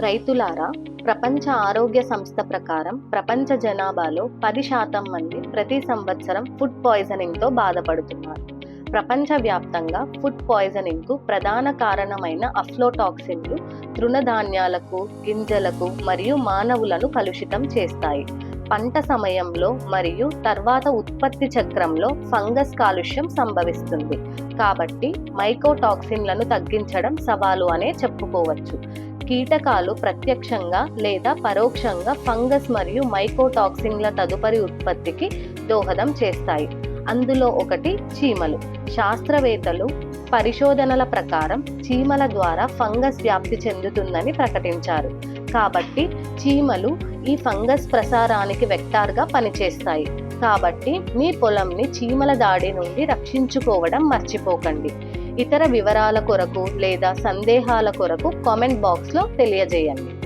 రైతులారా ప్రపంచ ఆరోగ్య సంస్థ ప్రకారం ప్రపంచ జనాభాలో పది శాతం మంది ప్రతి సంవత్సరం ఫుడ్ పాయిజనింగ్తో బాధపడుతున్నారు. ప్రపంచవ్యాప్తంగా ఫుడ్ పాయిజనింగ్కు ప్రధాన కారణమైన అఫ్లోటాక్సిన్లు తృణధాన్యాలకు గింజలకు మరియు మానవులను కలుషితం చేస్తాయి. పంట సమయంలో మరియు తర్వాత ఉత్పత్తి చక్రంలో ఫంగస్ కాలుష్యం సంభవిస్తుంది. కాబట్టి మైకోటాక్సిన్లను తగ్గించడం సవాలు అనే చెప్పుకోవచ్చు. కీటకాలు ప్రత్యక్షంగా లేదా పరోక్షంగా ఫంగస్ మరియు మైకోటాక్సిన్ల తదుపరి ఉత్పత్తికి దోహదం చేస్తాయి. అందులో ఒకటి చీమలు. శాస్త్రవేత్తలు పరిశోధనల ప్రకారం చీమల ద్వారా ఫంగస్ వ్యాప్తి చెందుతుందని ప్రకటించారు. కాబట్టి చీమలు ఈ ఫంగస్ ప్రసారానికి వెక్టార్గా పనిచేస్తాయి. కాబట్టి మీ పొలంని చీమల దాడి నుండి రక్షించుకోవడం మర్చిపోకండి. ఇతర వివరాల కొరకు లేదా సందేహాల కొరకు కామెంట్ బాక్స్లో తెలియజేయండి.